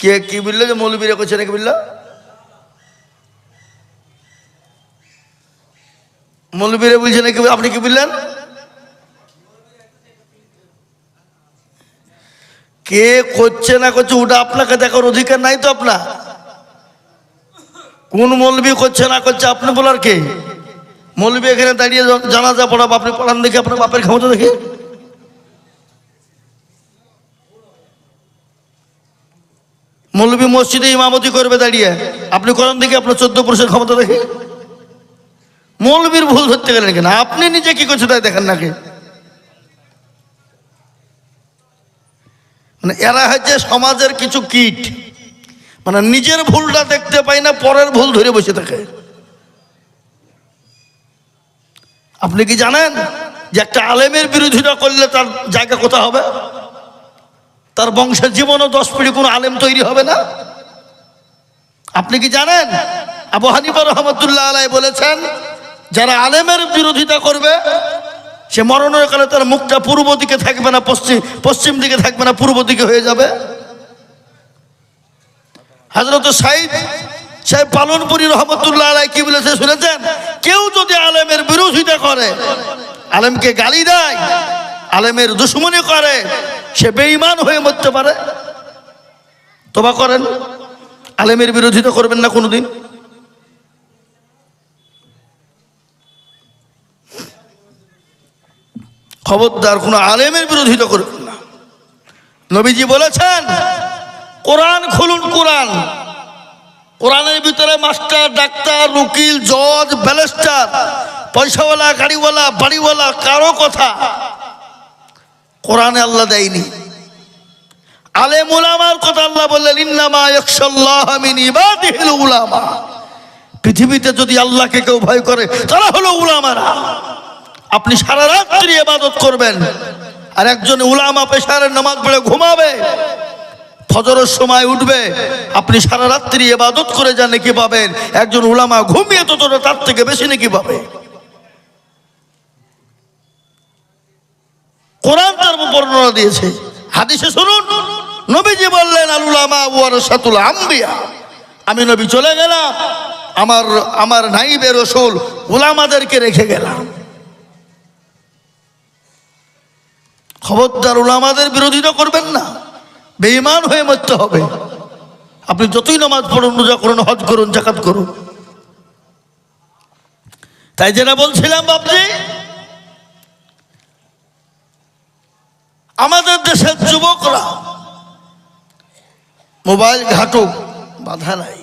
কে, কি বলল যে মৌলবীরা করছে নাকি বলল? মৌলবীরা বলছে নাকি, আপনি কি বললেন? কে করছে না করছে ওটা আপনাকে দেখার অধিকার নাই তো আপনার? কোন মৌলবী করছে না করছে আপনি বলার কে? মৌলবী এখানে দাঁড়িয়ে জানাজা পড়াবো, আপনি পড়ান দেখে আপনার বাপের ক্ষমতা দেখে। মৌলবী মসজিদে ইমামতি করবে দাঁড়িয়ে। আপনি করেন দেখে আপনার চোদ্দ পুরুষের ক্ষমতা দেখে। মৌলবীর ভুল ধরতে গেলেন কেন? আপনি নিজে কি করছে তাই দেখেন নাকি মানে এরা হচ্ছে সমাজের কিছু কীট। মানে নিজের ভুলটা দেখতে পাই না, পরের ভুল ধরে বসে থাকে। আপনি কি জানেন যে একটা আলেমের বিরোধিতা করলে তার জায়গা কোথা হবে? তার বংশের জীবনও দশ পিড়ি কোনো আলেম তৈরি হবে না? আপনি কি জানেন? আবু হানিফা রহমতুল্লাহ আলাই বলেছেন, যারা আলেমের বিরোধিতা করবে, সে মরণের কালে তার মুখটা পূর্ব দিকে থাকবে না পশ্চিম পশ্চিম দিকে থাকবে না, পূর্ব দিকে হয়ে যাবে। হাজরত সাইদ সাহেব পালনপুরি রহমতুল্লাহ আলাই কি বলেছে শুনেছেন? কেউ যদি আলেমের বিরোধিতা করে, আলেমকে গালি দেয় আলেমের দুশ্মনী করে, সে বেঈমান হয়ে মরতে পারে। তোবা করেন। আলেমের বিরোধিতা করবেন না কোনোদিন। খবরদার কোনো আলেমের বিরোধিতা করবেন না। নবীজি বলেছেন, কোরআন খুলুন কোরআন। কোরআনের ভিতরে মাস্টার, ডাক্তার, উকিল, জজ ব্যালেস্টার পয়সাওয়ালা, গাড়িওয়ালা, বাড়িওয়ালা, কারও কথা কোরআনে আল্লাহ দেয়নি। আলেম উলামার কথা আল্লাহ বললেন, ইন্নামা উলামা। পৃথিবীতে যদি আল্লাহকে কেউ ভয় করে, তারা হলো উলামারা। আপনি সারা রাত্রি ইবাদত করবেন, আর একজন উলামা পেশারের নামাজ পড়ে ঘুমাবে, ফজরের সময় উঠবে, আপনি সারা রাত্রি ইবাদত করে যা নাকি পাবেন। একজন উলামা ঘুমিয়ে তো তোরা তার থেকে বেশি নাকি পাবে। কোরআন তার বর্ণনা দিয়েছে। হাদিসে শুনুন, নবীজি বললেন আল উলামা ওয়ারাসাতুল আম্বিয়া। আমি নবী চলে গেলাম, আমার আমার নাইবে রসুল উলামাদেরকে রেখে গেলাম। খবরদার উলামাদের বিরোধিতা করবেন না, বেঈমান হয়ে মরতে হবে। আপনি যতই নামাজ পড়ুন, রোজা করুন, হজ করুন জাকাত করুন। তাই যেটা বলছিলাম বাপজি আমাদের দেশের যুবকরা মোবাইল ঘাটুক, বাধা নাই।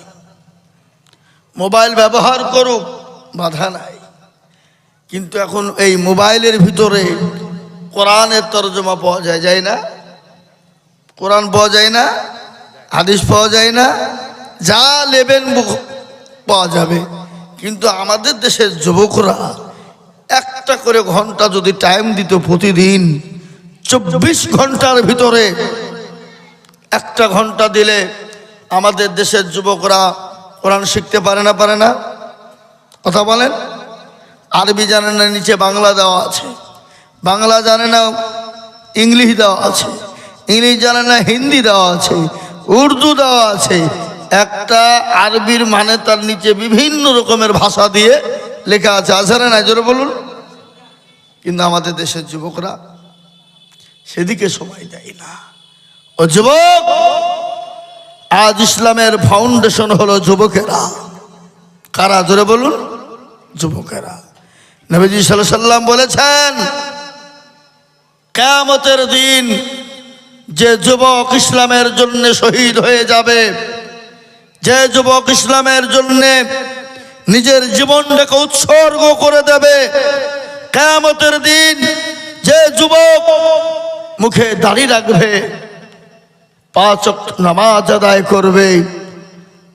মোবাইল ব্যবহার করুক, বাধা নাই। কিন্তু এখন এই মোবাইলের ভিতরে কোরআনের তরজমা পাওয়া যায় যায় না? কোরআন পাওয়া যায় না? হাদিস পাওয়া যায় না? যা বুক- পাওয়া যাবে। কিন্তু আমাদের দেশের যুবকরা একটা করে ঘণ্টা যদি টাইম দিত প্রতিদিন চব্বিশ ঘণ্টার ভিতরে একটা ঘণ্টা দিলে আমাদের দেশের যুবকরা কোরআন শিখতে পারে না পারে না? কথা বলেন? আরবি জানে না, নিচে বাংলা দেওয়া আছে। বাংলা জানে না, ইংলিশ দেওয়া আছে। ইংলিশ জানে না, হিন্দি দেওয়া আছে। উর্দু দেওয়া আছে। একটা আরবির মানে তার নিচে বিভিন্ন রকমের ভাষা দিয়ে লেখা আছে। আছে না জোরে বলুন। কিন্তু আমাদের দেশের যুবকরা সেদিকে সময় দেয় না। ও যুবক, আজ ইসলামের ফাউন্ডেশন হলো যুবকেরা। কারা? জোরে বলুন, যুবকেরা। নবীজি সাল্লাম বলেছেন, কেয়ামতের দিন যে যুবক ইসলামের জন্য শহীদ হয়ে যাবে, যে যুবক ইসলামের জন্য নিজের জীবনটাকে উৎসর্গ করে দেবে, কেয়ামতের দিন যে যুবক মুখে দাড়ি রাখবে, পাঁচ নামাজ আদায় করবে,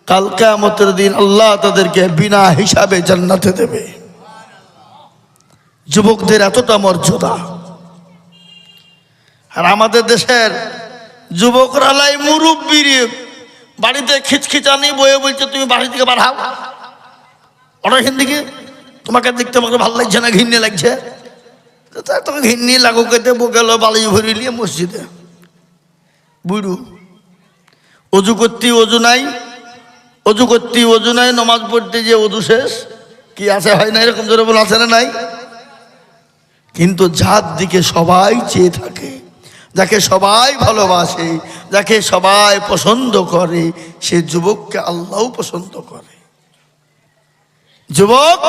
কাল কেয়ামতের দিন আল্লাহ তাদেরকে বিনা হিসাবে জান্নাতে দেবে। যুবকদের এতটা মর্যাদা। আর আমাদের দেশের যুবকরা লাই মুরব্বীর বাড়িতে খিচখিচানি, বয়ে বলছে তুমি বাড়ি থেকে বাড়াও এখান থেকে তোমাকে দেখতে আমাকে ভালো লাগছে না ঘিন্নি লাগছে। তোকে ঘিন্নি লাগুক গেল বালি ভরি নিয়ে মসজিদে। বুড়ু, অজু করতে অজু নাই, অজু করতে অজু নাই, নমাজ পড়তে যে অজু শেষ, কি আছে হয় না এরকম জোরে বলে, আছে না নাই? কিন্তু যার দিকে সবাই চেয়ে থাকে, যাকে সবাই ভালোবাসে, যাকে সবাই পছন্দ করে, সে যুবককে আল্লাহ পছন্দ করে। যুবক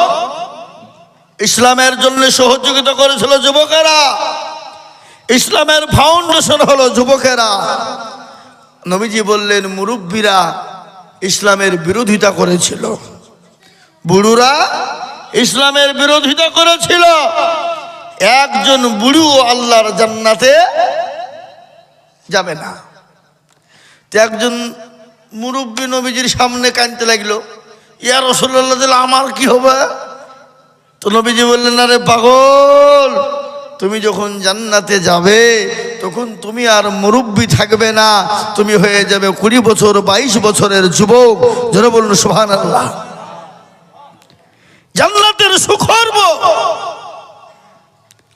ইসলামের জন্য সহযোগিতা করেছিল যুবকেরা। ইসলামের ফাউন্ডেশন হলো যুবকেরা। নবীজি বললেন, মুরব্বীরা ইসলামের বিরোধিতা করেছিল। বুড়ুরা ইসলামের বিরোধিতা করেছিল। একজন বুড়ু আল্লাহর জান্নাতে যাবে না। একজন মুরব্বী নবীজির সামনে কাঁদতে লাগল, ইয়া রসুল্লাহ দিল আমার কি হবে? তো নবীজি বললেন, আরে পাগল, তুমি যখন জান্নাতে যাবে, তখন তুমি আর মুরব্বী থাকবে না। তুমি হয়ে যাবে কুড়ি বছর, বাইশ বছরের যুবক। যারা বলুন সুহান আল্লাহ জান্নাতের সুখর্ব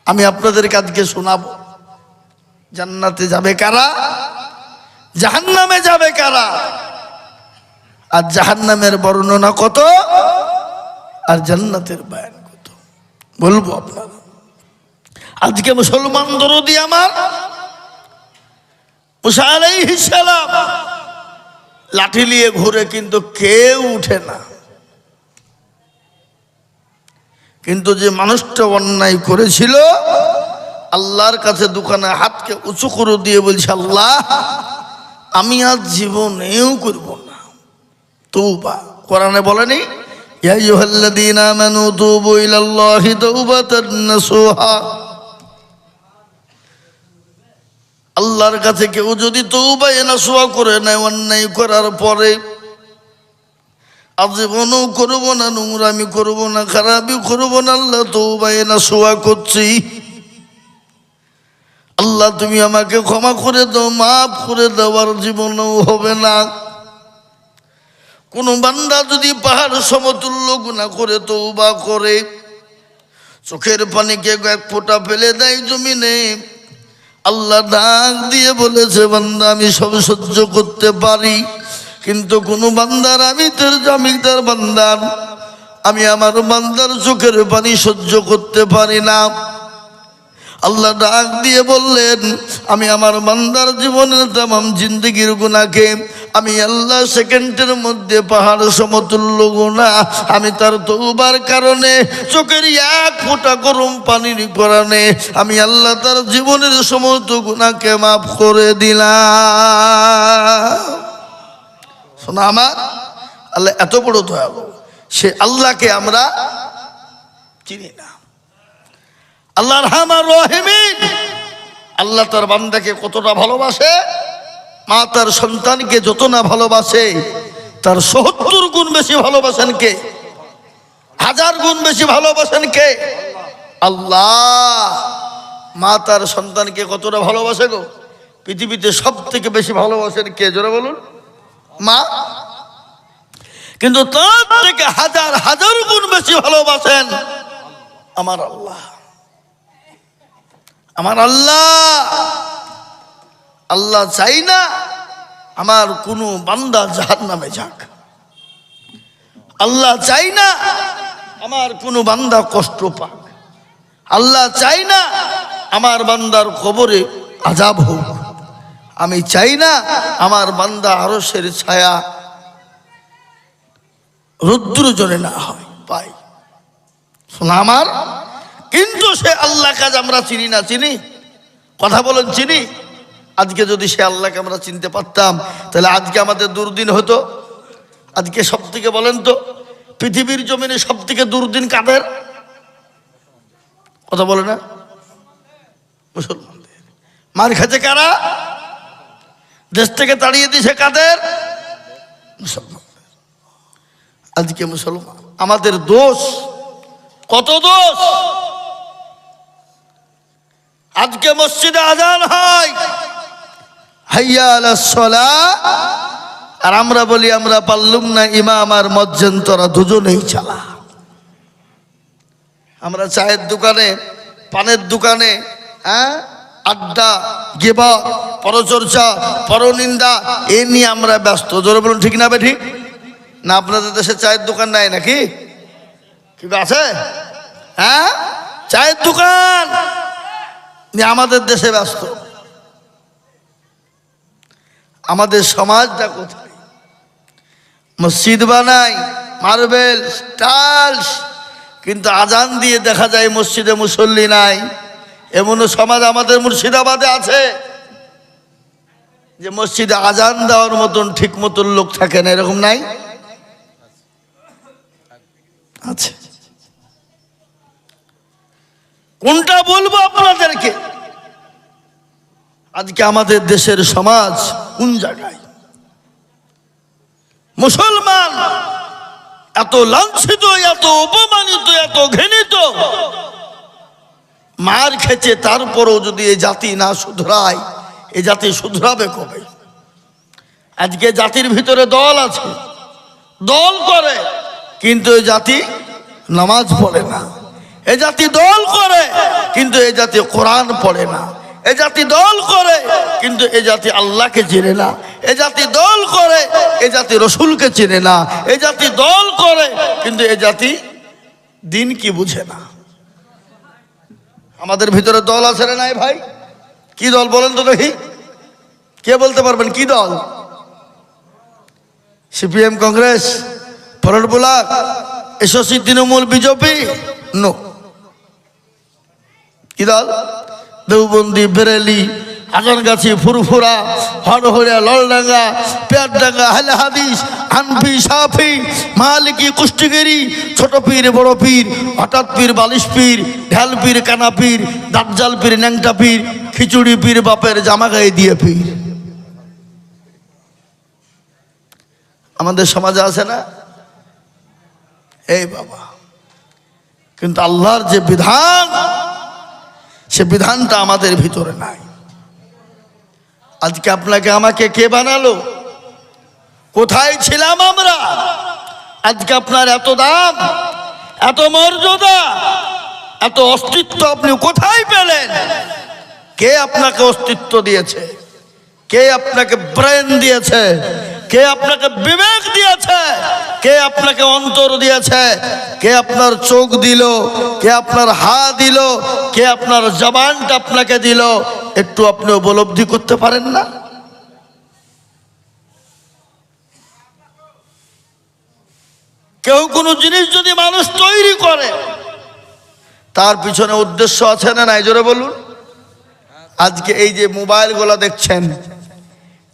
আমি আপনাদের কাজকে শোনাবো, জান্নাতে যাবে কারা? জাহান্নামে যাবে কারা? আর জাহান্নামের বর্ণনা কত? আর জান্নাতের বয়ান। বলব আপনারা আজকে মুসলমান দরদি আমার লাঠি নিয়ে ঘুরে কিন্তু কেউ উঠে না। কিন্তু যে মানুষটা অন্যায় করেছিল, আল্লাহর কাছে দোকানে হাতকে উঁচু করে দিয়ে বলছে, আল্লাহ, আমি আর জীবনেও করব না। তৌবা কোরআনে বলেনি ইয়া আইয়ুহাল্লাযীনা আমানু তুবু ইলাল্লাহি তাওবাতান নাসুহা আল্লাহর কাছে কেউ যদি তৌবা নাসুহা করে নেয়, অন্যায় করার পরে আজীবনও করব না, নোংরামি করব না, খারাপই করব না, আল্লাহ তৌবা নাসুহা করছি। আল্লাহ, তুমি আমাকে ক্ষমা করে দাও, মাফ করে দেওয়ার জীবনেও হবে না। কোনো বান্দা যদি পাহাড় সমতুল্য গুণা করে তো বা করে, চোখের পানিকে এক ফোঁটা ফেলে দেয় জমিনে, আল্লাহ ডাক দিয়ে বলেছে, বান্দা, আমি সব সহ্য করতে পারি, কিন্তু কোনো বান্দার, আমি তোর তার বান্দার আমি আমার বান্দার চোখের পানি সহ্য করতে পারি না। আল্লাহ ডাক দিয়ে বললেন আমি আমার বান্দার জীবনের তাম জিন্দগির গুণাকে আমি আল্লাহ সেকেন্ডের মধ্যে পাহাড় সমতুল্য গুণা, আমি তার তৌবার কারণে, চোখের এক ফোঁটা গরম পানির কারণে আমি আল্লাহ তার জীবনের সমস্ত গুণাকে মাফ করে দিলাম। শোনা আমার, আল্লাহ এত বড় দয়ালু, সে আল্লাহকে আমরা চিনি না। আল্লাহ রহমান রহিমিন। আল্লাহ তার বান্দাকে কতটা ভালোবাসে, মা তার সন্তানকে যত না ভালোবাসে, তার সত্তর গুণ বেশি ভালোবাসেন কে? হাজার গুণ বেশি ভালোবাসেন কে? আল্লাহ! মা তার সন্তানকে কতটা ভালোবাসে গো? পৃথিবীতে সব থেকে বেশি ভালোবাসেন কে? জোরে বলুন। মা? কিন্তু তার থেকে হাজার হাজার গুণ বেশি ভালোবাসেন আমার আল্লাহ। আমার আল্লাহ। আল্লাহ চাই না আমার কোনো বান্দা জাহার নামে যাক। আল্লাহ চাই না আমার কোনো বান্দা কষ্ট পাক। আল্লাহ চাই না আমার বান্দার খবরে আজাব হোক। আমি চাই না আমার বান্দা আরসের ছায়া রুদ্র জনে না হয় পাই শোনা আমার কিন্তু সে আল্লাহ কাজ আমরা চিনি না, চিনি? কথা বলেন, চিনি? আজকে যদি সে আল্লাহকে আমরা চিনতে পারতাম, তাহলে আজকে আমাদের দুর্দিন হতো। আজকে সব থেকে বলেন তো, পৃথিবীর জমিনে সব থেকে দুর্দিন কাদের? কথা বলে না? মুসলমানদের। মার খাচ্ছে কারা? দেশ থেকে তাড়িয়ে দিছে কাদের? মুসলমান আজকে মুসলমান, আমাদের দোষ, কত দোষ? আজকে মসজিদে আজান হয়। আর আমরা বলি, আমরা পারলুম না, ইমাম আর মজ্জেন তোরা দুজনেই চালা। আমরা চায়ের দোকানে, পানের দোকানে হ্যাঁ আড্ডা, গেবা, পরচর্চা, পরনিন্দা, এ নিয়ে আমরা ব্যস্ত। জোরে বলুন, ঠিক না বে ঠিক না, আপনাদের দেশে চায়ের দোকান নাই নাকি? কি আছে? হ্যাঁ? চায়ের দোকান! নিয়ে আমাদের দেশে ব্যস্ত। আমাদের সমাজটা কোথায়? মসজিদ বানাই, মার্বেল টাইলস কিন্তু আজান দিয়ে দেখা যায় মসজিদে মুসল্লি নাই। এমনও সমাজ আমাদের মুর্শিদাবাদে আছে যে মসজিদে আজান দেওয়ার মতন ঠিক মতন লোক থাকে না, এরকম নাই? আছে। কোনটা বলব আপনাদেরকে? আজকে আমাদের দেশের সমাজ কোন জায়গায়? মুসলমান এত লাঞ্ছিত, এত অপমানিত, এত ঘৃণিত। মার খেছে তারপরও যদি এই জাতি না শুধরায়, এই জাতি শুধরাবে কবে? আজকে জাতির ভিতরে দল আছে, দল করে, কিন্তু এই জাতি নামাজ পড়ে না। এ জাতি দল করে, কিন্তু এ জাতি কোরআন পড়ে না। এ জাতি দল করে, কিন্তু এ জাতি আল্লাহকে চেনে না। এ জাতি দল করে, এ জাতি রসুলকে চেনে না। এ জাতি দল করে, কিন্তু এ জাতি দিন কি বুঝে না। আমাদের ভিতরে দল আছে না নাই ভাই? কি দল বলেন তো দেখি। কে বলতে পারবেন? কি দল? CPM Congress Forward Bloc SSC Trinamool, BJP? No. কি দল দেওবন্দি, বেরেলি, আজানগাছি, ফুরফুরা হরহরিয়া ললডাঙ্গা, পেয়ারডাঙ্গা হালে হাদিস হানফি সাফি মালিকি কুষ্টিগিরি, ছোট পীর, বড় পীর, হঠাৎ পীর, বালিশ পীর, ঢাল পীর, কানা পীর, দাজ্জাল পীর, ন্যাংটা পীর, খিচুড়ি পীর, বাপের জামা গায়ে দিয়ে পীর। আমাদের সমাজে আছে না? এই বাবা। কিন্তু আল্লাহর যে বিধান সে বিধানটা আমাদের ভিতরে নাই। আজকে আপনাকে আমাকে কে বানালো? কোথায় ছিলাম আমরা? আজকে আপনার এত দাম, এত মর্যাদা, এত অস্তিত্ব আপনি কোথায় পেলেন? কে আপনাকে অস্তিত্ব দিয়েছে? কে আপনাকে ব্রেন দিয়েছে? কে আপনাকে বিবেক দিয়েছে? কে আপনাকে অন্তর দিয়েছে? কে আপনার চোখ দিল? কে আপনার হা দিল? কে আপনার জবানটা আপনাকে দিল? একটু আপনি উপলব্ধি করতে পারেন না? কেউ কোনো জিনিস যদি মানুষ তৈরি করে, তার পিছনে উদ্দেশ্য আছে না নাই? জোরে বলুন। আজকে এই যে মোবাইলগুলো দেখছেন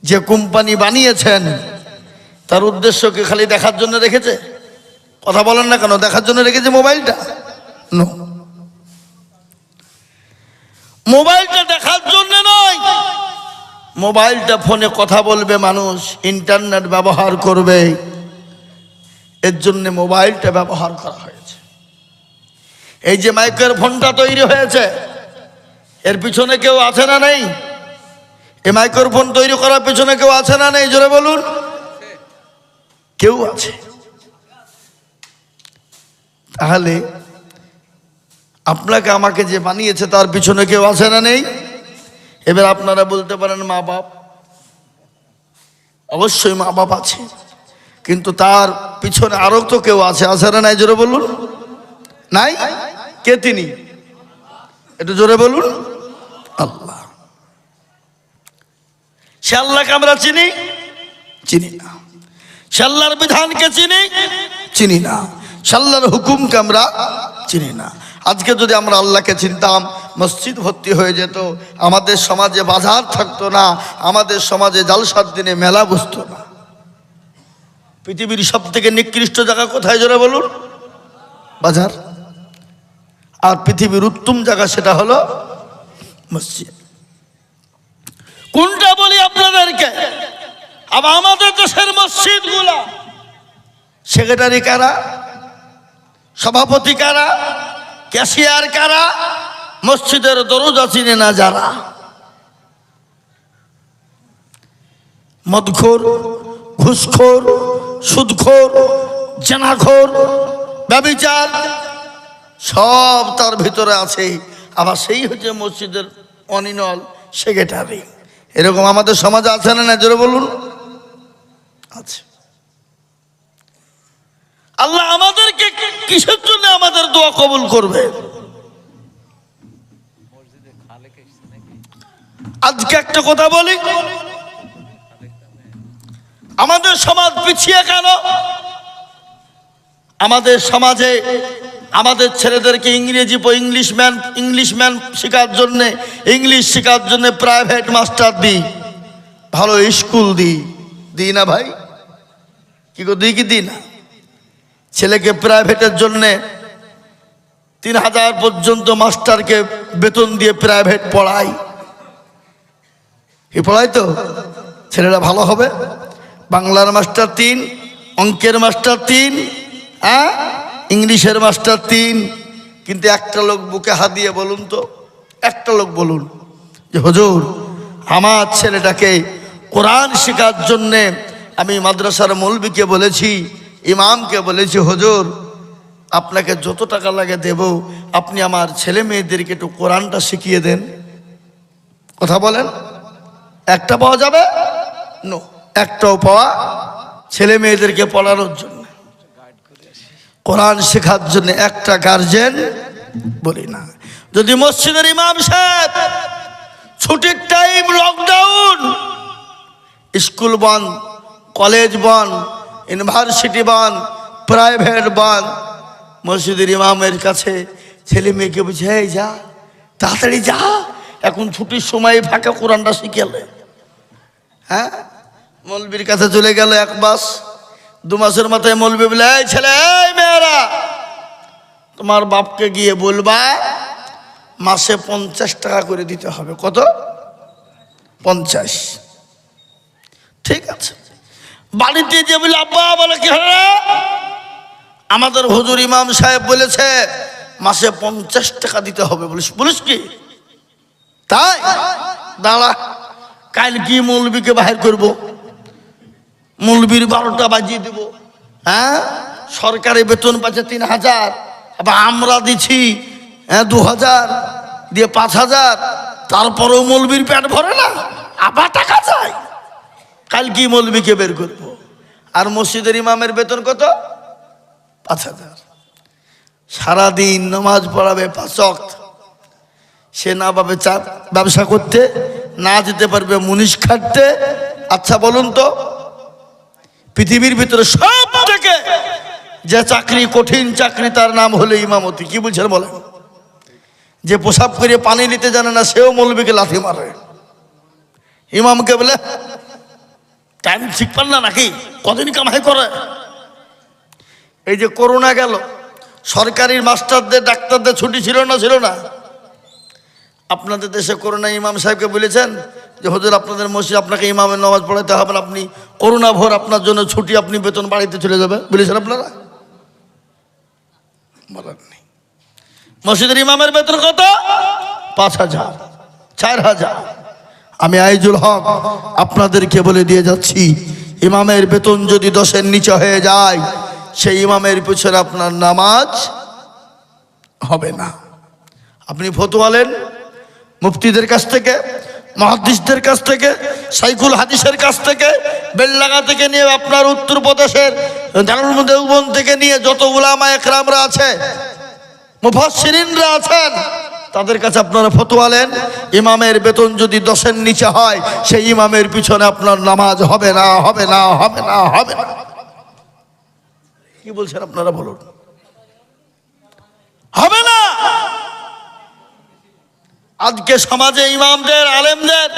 যে কোম্পানি বানিয়েছেন, তার উদ্দেশ্য কি খালি দেখার জন্য রেখেছে? কথা বলেন না কেন? দেখার জন্য রেখেছে মোবাইলটা? মোবাইলটা দেখার জন্য নয়। মোবাইলটা ফোনে কথা বলবে মানুষ, ইন্টারনেট ব্যবহার করবে। এর জন্য মোবাইলটা ব্যবহার করা হয়েছে। এই যে মাইক্রোফোনটা তৈরি হয়েছে, এর পিছনে কেউ আছে না নেই? এই মাইক্রোফোন তৈরি করার পেছনে কেউ আছে না নেই? জোরে বলুন। কেউ আছে। তাহলে আপনাকে আমাকে যে বানিয়েছে তার পিছনে কেউ আছে না নেই? এবার আপনারা বলতে পারেন মা বাপ। অবশ্যই মা বাপ আছে। কিন্তু তার পিছনে আরও তো কেউ আছে। আছে না নাই? জোরে বলুন। নাই? কে তিনি? একটু জোরে বলুন আল্লাহ সে আল্লাহকে আমরা চিনি? চিনি না। সে আল্লাহর বিধানকে চিনি? চিনি না। সে আল্লাহর হুকুমকে আমরা চিনি না। আজকে যদি আমরা আল্লাহকে চিনতাম মসজিদ ভর্তি হয়ে যেত আমাদের সমাজে বাজার থাকতো না আমাদের সমাজে জালসার দিনে মেলা বসতো না। পৃথিবীর সব থেকে নিকৃষ্ট জায়গা কোথায় জোরে বলুন? বাজার। আর পৃথিবীর উত্তম জায়গা সেটা হলো মসজিদ। কোনটা বলি আপনাদেরকে আবার আমাদের দেশের মসজিদগুলা সেক্রেটারি কারা? সভাপতি কারা? ক্যাশিয়ার কারা? মসজিদের দরজা চিনে না যারা? মদখোর, ঘুষখোর, সুদখোর, জেনাখোর, ব্যবিচার, সব তার ভিতরে আছে। আবার সেই হচ্ছে মসজিদের অনিনল সেক্রেটারি। এরকম আমাদের সমাজে আছে না না জোরে বলুন। আছে। আল্লাহ আমাদেরকে কিসের জন্য আমাদের দোয়া কবুল করবে? আজকে একটা কথা বলি। আমাদের সমাজ পিছিয়ে কেন? আমাদের সমাজে আমাদের ছেলেদেরকে ইংরেজি ইংলিশ ম্যান ইংলিশ ম্যান শেখার জন্যে ইংলিশ শেখার জন্যে প্রাইভেট মাস্টার দিই। ভালো স্কুল দিই। দিই না ভাই? কি গো, দিই কি দিই না? ছেলেকে প্রাইভেটের জন্যে তিন হাজার পর্যন্ত মাস্টারকে বেতন দিয়ে প্রাইভেট পড়াই। কি পড়াই তো? ছেলেরা ভালো হবে? বাংলার মাস্টার তিন, অঙ্কের মাস্টার তিন হ্যাঁ ইংলিশের মাস্টার তিন, কিন্তু একটা লোক বুকে হাত দিয়ে বলুন তো, একটা লোক বলুন যে, হজুর, আমার ছেলেটাকে কোরআন শেখার জন্যে আমি মাদ্রাসার মৌলবীকে বলেছি, ইমামকে বলেছি, হজুর, আপনাকে যত টাকা লাগে দেব, আপনি আমার ছেলে মেয়েদেরকে একটু কোরআনটা শিখিয়ে দেন। কথা বলেন? একটা পাওয়া যাবে? নো একটাও পাওয়া ছেলে মেয়েদেরকে পড়ানোর জন্য। কোরআন শেখার জন্য একটা গার্জেন বলি না। যদি মসজিদের ইমাম সাহেব ছুটির টাইম লকডাউন স্কুল বন্ধ কলেজ বন্ধ ইউনিভার্সিটি বন্ধ প্রাইভেট বন্ধ, মসজিদের ইমামের কাছে ছেলে মেয়েকে বুঝে যা, তাড়াতাড়ি যা, এখন ছুটির সময় ফাঁকা কোরআনটা শিখেলে হ্যাঁ? মলবির কাছে চলে গেল এক মাস দু মাসের মাথায় মলবি বলে, এই ছেলে, এই মেয়েরা, তোমার বাপকে গিয়ে বলবা, মাসে পঞ্চাশ টাকা করে দিতে হবে। কত? পঞ্চাশ। ঠিক আছে। বাড়িতে যে বলে, আব্বা, বলে কি হলো আমাদের হুজুর ইমাম সাহেব বলেছে, মাসে পঞ্চাশ টাকা দিতে হবে। বলিস বলিস কি? তাই? দাঁড়া, কাল কি মৌলবীকে বাহির করব। মৌলবীর বারোটা বাজিয়ে দেব। হ্যাঁ? সরকারি বেতন পাচ্ছে তিন হাজার, আবার আমরা দিছি হ্যাঁ দু হাজার, দিয়ে পাঁচ হাজার, তারপরেও মৌলবীর পেট ভরে না, আবার টাকা চাই। কাল কি মৌলবীকে বের করব? আর মসজিদের ইমামের বেতন কত? পাঁচ হাজার। সারাদিন নমাজ পড়াবে পাঁচ সে না পাবে চা ব্যবসা করতে, না যেতে পারবে মুনিশ খাটতে। আচ্ছা বলুন তো পৃথিবীর ভিতরে সব থেকে যে চাকরি, কঠিন চাকরি, তার নাম হলো ইমামতি। কি বলছেন বলে যে প্রসাব করে পানি নিতে জানে না, সেও মৌলবীকে লাথি মারে। ইমামকে বলে টাইম ঠিক পান না নাকি? কদিন কামাই করে? এই যে করোনা গেল, সরকারি মাস্টারদের, ডাক্তারদের ছুটি ছিল না ছিল না। আপনাদের দেশে করোনা ইমাম সাহেবকে বলেছেন যে, হুজুর, আপনাদের মসজিদ আপনাকে ইমামের নামাজ পড়াতে হবে আপনি করোনা ভোর আপনার জন্য ছুটি, আপনি বেতন বাড়িতে চলে যাবে বলেছেন আপনারা? বলেন নেই। মসজিদের ইমামের বেতন কত? পাঁচ হাজার, চার হাজার। আমি আইজুল হক আপনাদেরকে বলে দিয়ে যাচ্ছি, ইমামের বেতন যদি দশের নিচে হয়ে যায়, সেই ইমামের পিছনে আপনার নামাজ হবে না। আপনি ফতুয়ালেন মুফতিদের কাছ থেকে মহাদিসদের কাছ থেকে, সাইকুল হাদিসের কাছ থেকে, বেল্লাগা থেকে নিয়ে আপনার উত্তরপ্রদেশের দারুল দেওবন থেকে নিয়ে যত উলামা একরামরা আছে, মুফাসসিরিনরা আছেন, তাদের কাছে আপনারা ফতোয়ালেন ইমামের বেতন যদি দশের নিচে হয়, সেই ইমামের পিছনে আপনার নামাজ হবে না হবে না হবে না হবে না। কি বলছেন আপনারা বলুন? হবে না! আজকে সমাজে ইমামদের, আলেমদের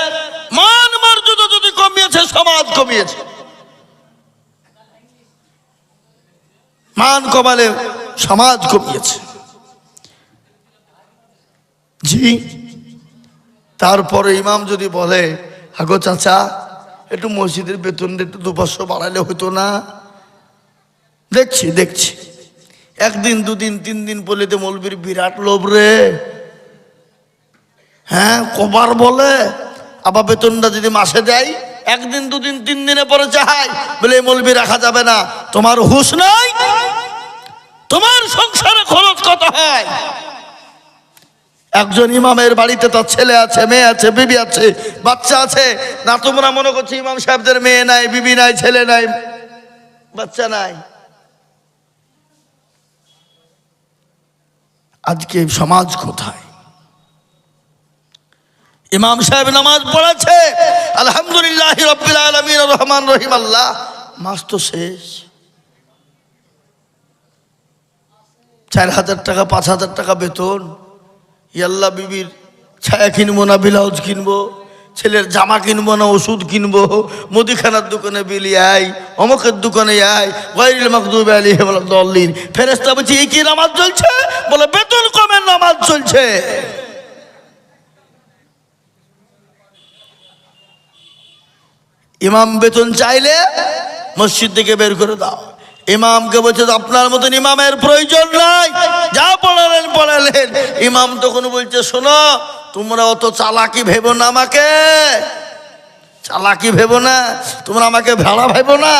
মান মর্যাদা যদি কমিয়েছে, সমাজ কমিয়েছে। মান কমালে সমাজ কমিয়েছে। জি, তারপরে ইমাম যদি বলে হাগো চাচা, একটু মসজিদের বেতনটা একটু দু পাঁচশো বাড়ালে হতো না? দেখছি দেখছি। একদিন, দুদিন, তিন দিন বলে তো মৌলবীর বিরাট লোভ রে। হ্যাঁ কবার বলে, আবার বেতনটা যদি মাসে দেয়, একদিন, দুদিন, তিন দিনে পরে চাহাই বলে মলবি রাখা যাবে না। তোমার হুশ নাই? তোমার সংসারে খরচ কত হয়? একজন ইমামের বাড়িতে তার ছেলে আছে, মেয়ে আছে, বিবি আছে, বাচ্চা আছে। না, তোমরা মনে করছ ইমাম সাহেবদের মেয়ে নাই, বিবি নাই, ছেলে নাই, বাচ্চা নাই? আজকে সমাজ কোথায়? ইমাম সাহেব নামাজ পড়াচ্ছে আলহামদুলিল্লাহ আলমিন, রহমান রহিম, আল্লাহ। মাস তো শেষ। চার হাজার টাকা, পাঁচ হাজার টাকা বেতন। ইয়াল্লা বিবির ছায়া কিনবো না, ব্লাউজ কিনবো। ছেলের জামা কিনবো না, ওষুধ কিনবো। মুদিখানার দোকানে বিলি আয়, অমকের দোকানে আয়। গাইরিল মাকদুব আলী দল্লিন ফেরেস্তা বলছি এই কি নামাজ চলছে? বলে, বেতন কমের নামাজ চলছে। ইমাম বেতন চাইলে মসজিদ থেকে বের করে দাও। ইমামকে বলছে, আপনার মতন ইমামের প্রয়োজন নাই। যা পড়ালেন পড়ালেন ইমাম তখন বলছে, শোনো, তোমরা অত চালাকি ভেবো না আমাকে। চালাকি ভেবো না। তোমরা আমাকে ভেড়া ভেবো না।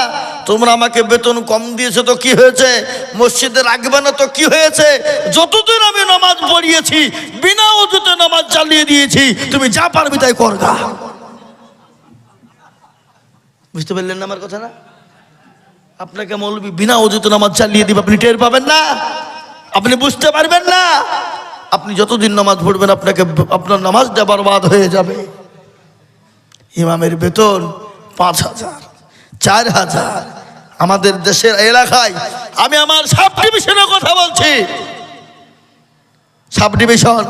তোমরা আমাকে বেতন কম দিয়েছ তো কি হয়েছে? মসজিদে রাখবে না তো কি হয়েছে? যতদিন আমি নামাজ পড়িয়েছি, বিনা অজুতে নামাজ চালিয়ে দিয়েছি, তুমি যা পারবি তাই করগা। বুঝতে পারলেন না আমার কথা না? আপনাকে মৌলবি বিনা অজুত নামাজ চালিয়ে দিবে, আপনি টের পাবেন না? আপনি বুঝতে পারবেন না? আপনি যতদিন নামাজ পড়বেন, আপনাকে আপনার নামাজটা বরবাদ হয়ে যাবে। ইমামের বেতন পাঁচ হাজার, চার হাজার। আমাদের দেশের এলাকায় আমি আমার সাব ডিভিশনের কথা বলছি। সাব ডিভিশন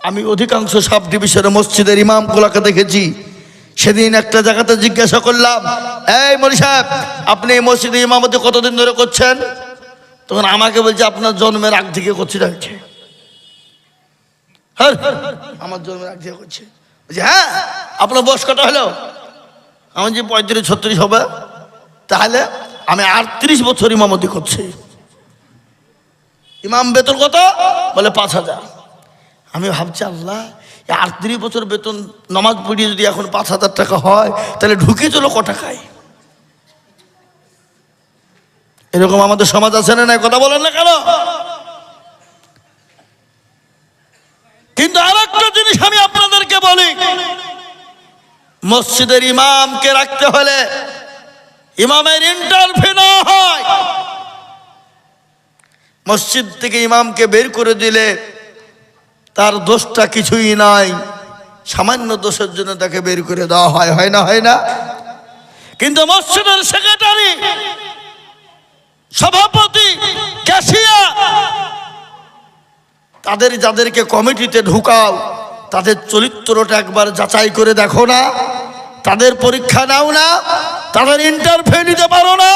আমি অধিকাংশ সাব ডিভিশনের মসজিদের ইমামগুলোকে দেখেছি। সেদিন একটা জায়গাতে জিজ্ঞাসা করলাম, এই মনি সাহেব, আপনি এই মসজিদে ইমামতি কতদিন ধরে করছেন? তখন আমাকে বলছে, আপনার জন্মের আগ থেকে করছি রাখছে হ্যাঁ আমার জন্মের আগ থেকে করছে। হ্যাঁ আপনার বয়স কটা হলো? আমার যে পঁয়ত্রিশ, ছত্রিশ হবে। তাহলে আমি আটত্রিশ বছর ইমামতি করছি। ইমাম বেতন কত? বলে, পাঁচ হাজার। আমি ভাবছি, আল্লাহ আটত্রিশ বছর বেতন নামাজ পড়িয়ে যদি এখন পাঁচ হাজার টাকা হয়, তাহলে ঢুকে চলো ক টাকায় এরকম আমাদের সমাজ আছে না কথা বলেন না কেন? কিন্তু আর একটা জিনিস আমি আপনাদেরকে বলি, মসজিদের ইমামকে রাখতে হলে ইমামের ইন্টারভিউ না হয়। মসজিদ থেকে ইমামকে বের করে দিলে তার দোষটা কিছুই নাই। সামান্য দোষের জন্য তাকে বের করে দেওয়া হয় হয় না হয় না? কিন্তু মসজিদের সেক্রেটারি, সভাপতি, ক্যাশিয়ার, তাদের যাদেরকে কমিটিতে ঢুকাও, তাদের চরিত্রটা একবার যাচাই করে দেখো না। তাদের পরীক্ষা নাও না, তাদের ইন্টারভিউ নিতে পারো না।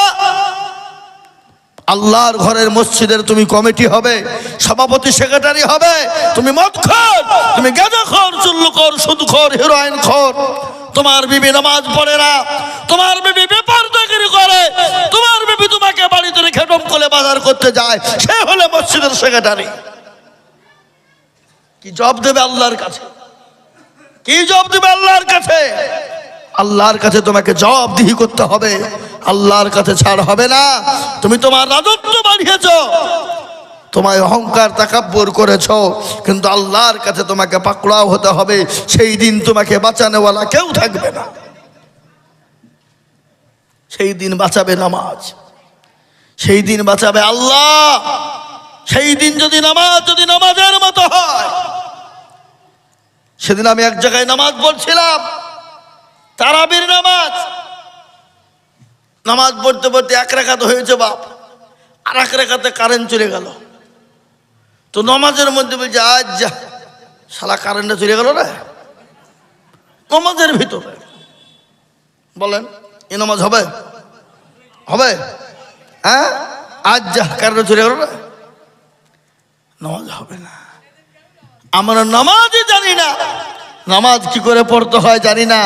আল্লাহর ঘরের মসজিদের তুমি কমিটি হবে, সভাপতি সেক্রেটারি হবে, তুমি মদ খর, তুমি গাঁজা খর, চুল্লু খর, সুদ খর, হিরোইন খর। তোমার বিবি নামাজ পড়ে না, তোমার বিবি বেপার চাকরি করে, তোমার বিবি তোমাকে বাড়িতে রেখে ডমকলে বাজার করতে যায়, সে হলে মসজিদের সেক্রেটারি। কি জব দেবে আল্লাহর কাছে? কি জব দেবে আল্লাহর কাছে? আল্লাহর কাছে তোমাকে জবাবদিহি করতে হবে। আল্লাহর কাছে ছাড় হবে না। তুমি তোমার রাজত্ব বাড়িয়েছ তোমায় অহংকার তাকাব্বর করেছ। কিন্তু আল্লাহর কাছে তোমাকে পাকড়াও হতে হবে। সেই দিন তোমাকে বাঁচানোওয়ালা কেউ থাকবে না। সেই দিন বাঁচাবে নামাজ। সেই দিন বাঁচাবে আল্লাহ। সেই দিন যদি নামাজ, যদি নামাজের মতো হয়। সেদিন আমি এক জায়গায় নামাজ পড়ছিলাম। তারাবির নামাজ। নামাজ পড়তে পড়তে এক রেখাতে হয়েছে বাপ, আর এক রেখাতে কারেন্ট চলে গেল। তো নামাজের মধ্যে বলছে, আজ যা, শালা কারেন্টটা চলে গেল না নামাজের ভিতরে। বলেন, এ নামাজ হবে? হবে? হ্যাঁ? আজ যা কারেন্ট চলে গেল না নামাজ হবে না। আমরা নামাজই জানি না। নামাজ কি করে পড়তে হয় জানি না।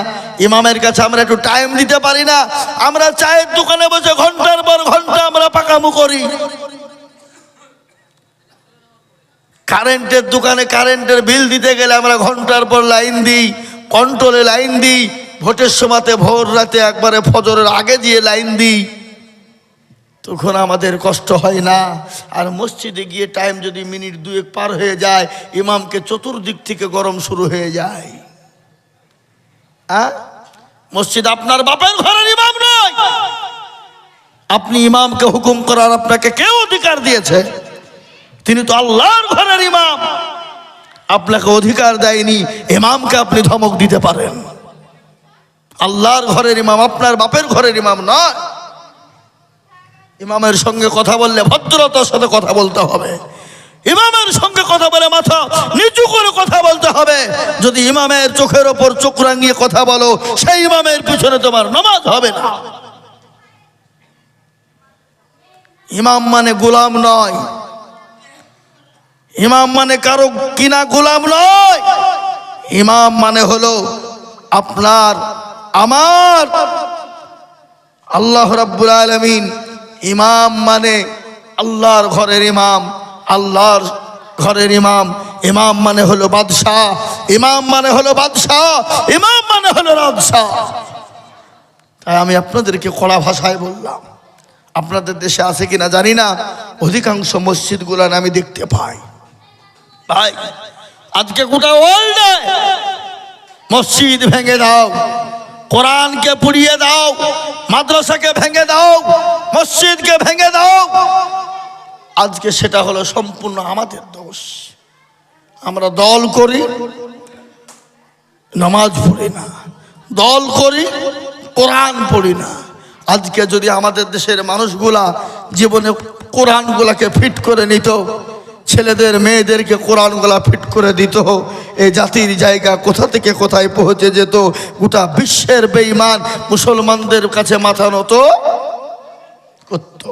ইমামের কাছে আমরা একটু টাইম দিতে পারি না। আমরা চায়ের দোকানে বসে ঘণ্টার পর ঘণ্টা আমরা পাকামু করি। কারেন্টের দোকানে কারেন্টের বিল দিতে গেলে আমরা ঘণ্টার পর লাইন দিই কন্ট্রোলে লাইন দিই, ভোটের সময়তে ভোর রাতে একবারে ফজরের আগে দিয়ে লাইন দিই। তখন আমাদের কষ্ট হয় না। আর মসজিদে গিয়ে টাইম যদি মিনিট দুয়েক পার হয়ে যায়, ইমামকে চতুর্দিক থেকে গরম শুরু হয়ে যায়। মসজিদ আপনার বাপের ঘরের ইমাম নয়। আপনি ইমামকে হুকুম করার আপনাকে কেউ অধিকার দিয়েছে? তিনি তো আল্লাহর ঘরের ইমাম। আপনাকে অধিকার দেয়নি, ইমামকে আপনি ধমক দিতে পারেন। আল্লাহর ঘরের ইমাম আপনার বাপের ঘরের ইমাম নয়। ইমামের সঙ্গে কথা বললে ভদ্রতার সাথে কথা বলতে হবে। ইমামের সঙ্গে কথা বলে মাথা নিচু করে কথা বলতে হবে। যদি ইমামের চোখের ওপর চোখ রাঙিয়ে কথা বলো, সেই ইমামের পিছনে তোমার নামাজ হবে না। ইমাম মানে গোলাম নয়। ইমাম মানে কারও কিনা গোলাম নয়। ইমাম মানে হলো আপনার, আমার। আল্লাহ রাব্বুল আলামিন ইমাম মানে আল্লাহর ঘরের ইমাম, আল্লাহর ঘরের ইমাম। ইমাম মানে হলো বাদশাহ, ইমাম মানে হলো বাদশাহ, ইমাম মানে হলো রাজশাহ। তাই আমি আপনাদেরকে কড়া ভাষায় বললাম, আপনাদের দেশে আছে কিনা জানি না, অধিকাংশ মসজিদগুলান আমি দেখতে পাই। ভাই, আজকে গোটা ওয়ার্ল্ডে মসজিদ ভেঙে দাও, কোরআনকে পুড়িয়ে দাও মাদ্রাসাকে ভেঙে দাও, মসজিদকে ভেঙে দাও। আজকে সেটা হলো সম্পূর্ণ আমাদের দোষ। আমরা দল করি, নামাজ পড়ি না। দল করি, কোরআন পড়ি না। আজকে যদি আমাদের দেশের মানুষগুলা জীবনে কোরআনগুলাকে ফিট করে নিত ছেলেদের, মেয়েদেরকে কোরআন গলা ফিট করে দিত। এই জাতির জায়গা কোথা থেকে কোথায় পৌঁছে যেত? গোটা বিশ্বের বেইমান মুসলমানদের কাছে মাথা নত করতো।